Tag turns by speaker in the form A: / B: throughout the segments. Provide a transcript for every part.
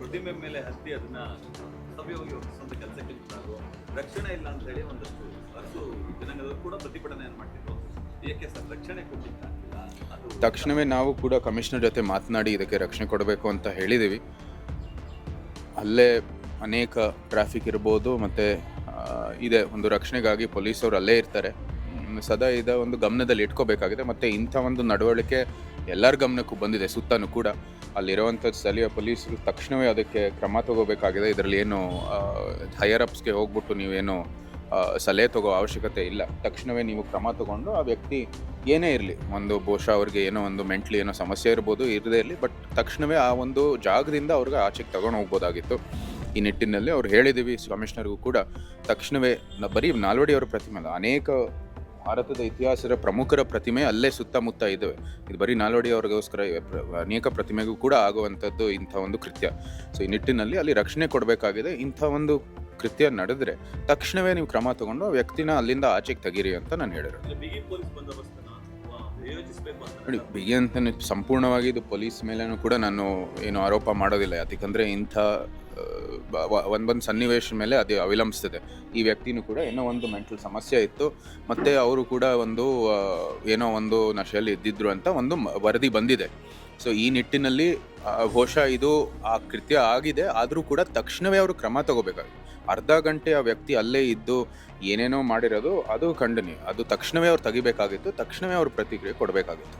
A: ಪ್ರತಿಮೆ ಮೇಲೆ ಹತ್ತಿ ಅದನ್ನ ಸಭೆಯೋಗಿ ಸ್ವಂತ ಕೆಲಸಕ್ಕೆ ಮುಂದಾದ್ರು ರಕ್ಷಣೆ ಇಲ್ಲ ಅಂತ ಹೇಳಿ ಒಂದಷ್ಟು ಹಸು ಜನಾಂಗದವರು ಕೂಡ ಪ್ರತಿಭಟನೆಯನ್ನು ಮಾಡ್ತಿದ್ರು. ಏಕೆ ಸರ್? ರಕ್ಷಣೆ ಕೊಟ್ಟಿಲ್ಲ ಅದು
B: ತಕ್ಷಣವೇ ನಾವು ಕೂಡ ಕಮಿಷನರ್ ಜೊತೆ ಮಾತನಾಡಿ ಇದಕ್ಕೆ ರಕ್ಷಣೆ ಕೊಡಬೇಕು ಅಂತ ಹೇಳಿದ್ದೀವಿ ಅಲ್ಲೇ ಅನೇಕ ಟ್ರಾಫಿಕ್ ಇರ್ಬೋದು ಮತ್ತು ಇದೆ ಒಂದು ರಕ್ಷಣೆಗಾಗಿ ಪೊಲೀಸವರು ಅಲ್ಲೇ ಇರ್ತಾರೆ. ಸದಾ ಇದ ಒಂದು ಗಮನದಲ್ಲಿ ಇಟ್ಕೋಬೇಕಾಗಿದೆ. ಮತ್ತು ಇಂಥ ಒಂದು ನಡವಳಿಕೆ ಎಲ್ಲರ ಗಮನಕ್ಕೂ ಬಂದಿದೆ, ಸುತ್ತನೂ ಕೂಡ. ಅಲ್ಲಿರುವಂಥ ಸ್ಥಳೀಯ ಪೊಲೀಸರು ತಕ್ಷಣವೇ ಅದಕ್ಕೆ ಕ್ರಮ ತಗೋಬೇಕಾಗಿದೆ. ಇದರಲ್ಲಿ ಏನು ಹೈಯರ್ ಅಪ್ಸ್ಗೆ ಹೋಗ್ಬಿಟ್ಟು ನೀವೇನು ಸಲಹೆ ತಗೋ ಅವಶ್ಯಕತೆ ಇಲ್ಲ. ತಕ್ಷಣವೇ ನೀವು ಕ್ರಮ ತಗೊಂಡು ಆ ವ್ಯಕ್ತಿ ಏನೇ ಇರಲಿ, ಒಂದು ಬಹುಶಃ ಅವ್ರಿಗೆ ಏನೋ ಒಂದು ಮೆಂಟ್ಲಿ ಏನೋ ಸಮಸ್ಯೆ ಇರ್ಬೋದು, ಇರದೇ ಇರಲಿ, ಬಟ್ ತಕ್ಷಣವೇ ಆ ಒಂದು ಜಾಗದಿಂದ ಅವ್ರಿಗೆ ಆಚೆಗೆ ತಗೊಂಡು ಹೋಗ್ಬೋದಾಗಿತ್ತು. ಈ ನಿಟ್ಟಿನಲ್ಲಿ ಅವ್ರು ಹೇಳಿದ್ದೀವಿ ಕಮಿಷನರ್ಗೂ ಕೂಡ. ತಕ್ಷಣವೇ ಬರೀ ನಾಲ್ವಡಿ ಅವರ ಪ್ರತಿಮೆ ಅಲ್ಲ ಅನೇಕ ಭಾರತದ ಇತಿಹಾಸದ ಪ್ರಮುಖರ ಪ್ರತಿಮೆ ಅಲ್ಲೇ ಸುತ್ತಮುತ್ತ ಇದ್ದಾವೆ. ಇದು ಬರೀ ನಾಲ್ವಡಿ ಅವ್ರಿಗೋಸ್ಕರ ಅನೇಕ ಪ್ರತಿಮೆಗೂ ಕೂಡ ಆಗುವಂಥದ್ದು ಇಂಥ ಒಂದು ಕೃತ್ಯ. ಸೊ ಈ ನಿಟ್ಟಿನಲ್ಲಿ ಅಲ್ಲಿ ರಕ್ಷಣೆ ಕೊಡಬೇಕಾಗಿದೆ. ಇಂಥ ಒಂದು ಕೃತ್ಯ ನಡೆದ್ರೆ ತಕ್ಷಣವೇ ನೀವು ಕ್ರಮ ತಗೊಂಡು ಆ ವ್ಯಕ್ತಿನ ಅಲ್ಲಿಂದ ಆಚೆಗೆ ತೆಗೀರಿ ಅಂತ ನಾನು ಹೇಳಿರೋದು. ನೋಡಿ ಬಿಗಿ ಅಂತ ಸಂಪೂರ್ಣವಾಗಿ ಇದು ಪೊಲೀಸ್ ಮೇಲೇನೂ ಕೂಡ ನಾನು ಏನು ಆರೋಪ ಮಾಡೋದಿಲ್ಲ. ಯಾಕಂದರೆ ಇಂಥ ಒಂದೊಂದು ಸನ್ನಿವೇಶದ ಮೇಲೆ ಅದು ಅವಲಂಬಿಸ್ತದೆ. ಈ ವ್ಯಕ್ತಿನೂ ಕೂಡ ಏನೋ ಒಂದು ಮೆಂಟಲ್ ಸಮಸ್ಯೆ ಇತ್ತು. ಮತ್ತು ಅವರು ಕೂಡ ಒಂದು ಏನೋ ಒಂದು ನಶೆಯಲ್ಲಿ ಇದ್ದಿದ್ರು ಅಂತ ಒಂದು ವರದಿ ಬಂದಿದೆ. ಸೊ ಈ ನಿಟ್ಟಿನಲ್ಲಿ ಬಹುಶಃ ಇದು ಆ ಕೃತ್ಯ ಆಗಿದೆ. ಆದರೂ ಕೂಡ ತಕ್ಷಣವೇ ಅವರು ಕ್ರಮ ತಗೋಬೇಕಾಗಿದೆ ಅರ್ಧ ಗಂಟೆ ಆ ವ್ಯಕ್ತಿ ಅಲ್ಲೇ ಇದ್ದು ಏನೇನೋ ಮಾಡಿರೋದು, ಅದು ಖಂಡನೀಯ. ಅದು ತಕ್ಷಣವೇ ಅವ್ರು ತೆಗಿಬೇಕಾಗಿತ್ತು. ತಕ್ಷಣವೇ ಅವ್ರು ಪ್ರತಿಕ್ರಿಯೆ ಕೊಡಬೇಕಾಗಿತ್ತು.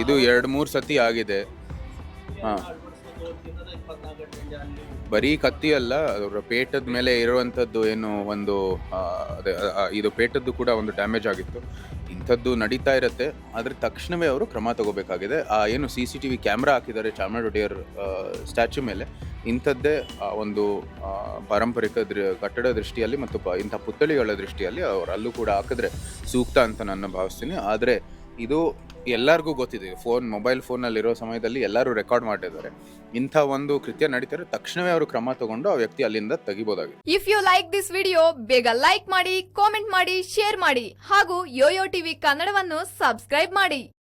B: ಇದು ಎರಡು ಮೂರು ಸತಿ ಆಗಿದೆ. ಹಾಂ. ಬರೀ ಕತ್ತಿ ಅಲ್ಲ ಅವರ ಪೇಟದ ಮೇಲೆ ಇರುವಂಥದ್ದು ಏನು ಒಂದು ಅದೇ ಇದು ಪೇಟದ್ದು ಕೂಡ ಒಂದು ಡ್ಯಾಮೇಜ್ ಆಗಿತ್ತು. ಇಂಥದ್ದು ನಡೀತಾ ಇರುತ್ತೆ. ಆದರೆ ತಕ್ಷಣವೇ ಅವರು ಕ್ರಮ ತಗೋಬೇಕಾಗಿದೆ. ಆ ಏನು C C T V camera ಹಾಕಿದ್ದಾರೆ ಚಾಮರಾಜೊಡೆಯರ್ ಸ್ಟ್ಯಾಚ್ಯೂ ಮೇಲೆ. ಇಂಥದ್ದೇ ಆ ಒಂದು ಪಾರಂಪರಿಕ ದೃ ಕಟ್ಟಡ ದೃಷ್ಟಿಯಲ್ಲಿ ಮತ್ತು ಪ- ಇಂಥ ಪುತ್ಥಳಿಗಳ ದೃಷ್ಟಿಯಲ್ಲಿ ಅವರು ಅಲ್ಲೂ ಕೂಡ ಹಾಕಿದ್ರೆ ಸೂಕ್ತ ಅಂತ ನಾನು ಭಾವಿಸ್ತೀನಿ. ಆದರೆ ಇದು ಎಲ್ಲರಿಗೂ ಗೊತ್ತಿದೆ, ಫೋನ್, ಮೊಬೈಲ್ ಫೋನಲ್ಲಿರೋ ಸಮಯದಲ್ಲಿ ಎಲ್ಲರೂ ರೆಕಾರ್ಡ್ ಮಾಡಿದ್ದಾರೆ ಇಂಥ ಒಂದು ಕೃತ್ಯ ನಡೀತಾರೆ ತಕ್ಷಣವೇ ಅವರು ಕ್ರಮ ತಗೊಂಡು ಆ ವ್ಯಕ್ತಿ ಅಲ್ಲಿಂದ ತೆಗಿಬೋದಾಗಿದೆ.
C: If you like this video ಬೇಗ ಲೈಕ್ ಮಾಡಿ ಕಾಮೆಂಟ್ ಮಾಡಿ ಶೇರ್ ಮಾಡಿ ಹಾಗೂ ಯೋಯೋ ಟಿವಿ ಕನ್ನಡವನ್ನು ಸಬ್ಸ್ಕ್ರೈಬ್ ಮಾಡಿ.